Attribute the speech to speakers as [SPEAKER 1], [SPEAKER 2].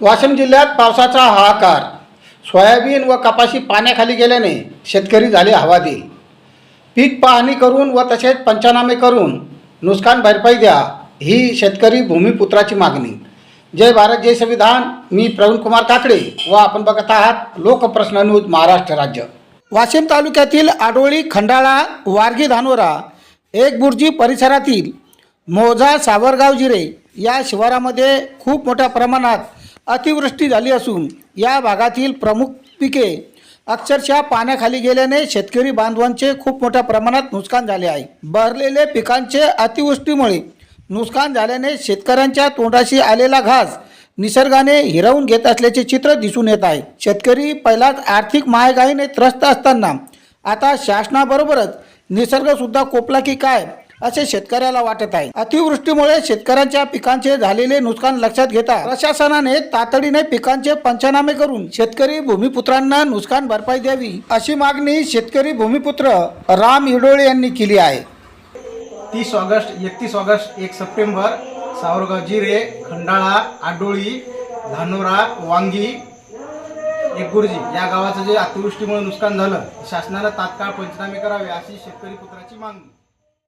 [SPEAKER 1] वाशिम जिल्ह्यात पावसाचा हाहाकार. सोयाबीन व कपाशी पाण्याखाली गेल्याने शेतकरी झाले हवातील पीक पाहणी करून व तसेच पंचनामे करून नुकसान भरपाई द्या ही शेतकरी भूमिपुत्राची मागणी. जय भारत जय संविधान. मी प्रवीण कुमार काकडे व आपण बघत आहात लोकप्रश्न न्यूज महाराष्ट्र राज्य. वाशिम तालुक्यातील आडोळी खंडाळा वारगी धानोरा एक बुर्जी परिसरातील मोझा सावरगाव जिरे या शिवारामध्ये खूप मोठ्या प्रमाणात अतिवृष्टी झाली असून या भागातील प्रमुख पिके अक्षरशः पाण्याखाली गेल्याने शेतकरी बांधवांचे खूप मोठ्या प्रमाणात नुकसान झाले आहे. भरलेले पिकांचे अतिवृष्टीमुळे नुकसान झाल्याने शेतकऱ्यांच्या तोंडाशी आलेला घास निसर्गाने हिरवून घेत असल्याचे चित्र दिसून येत आहे. शेतकरी पहिलाच आर्थिक महागाईने त्रस्त असताना आता शासनाबरोबरच निसर्गसुद्धा कोपला की काय? असे शेतकऱ्याला वाटत आहे. अतिवृष्टीमुळे शेतकऱ्यांच्या पिकांचे झालेले नुकसान लक्षात घेता प्रशासनाने तातडीने पिकांचे पंचनामे करून शेतकरी भूमिपुत्रांना नुकसान भरपाई द्यावी अशी मागणी शेतकरी भूमिपुत्र राम इडोळे यांनी केली आहे.
[SPEAKER 2] तीस ऑगस्ट एकतीस ऑगस्ट एक सप्टेंबर सावरगाव जिरे खंडाळा आडोळी धानोरा वांगी एकगुर्जी या गावाचं जे अतिवृष्टीमुळे नुकसान झालं शासनाला तात्काळ पंचनामे करावे अशी शेतकरी पुत्राची मागणी.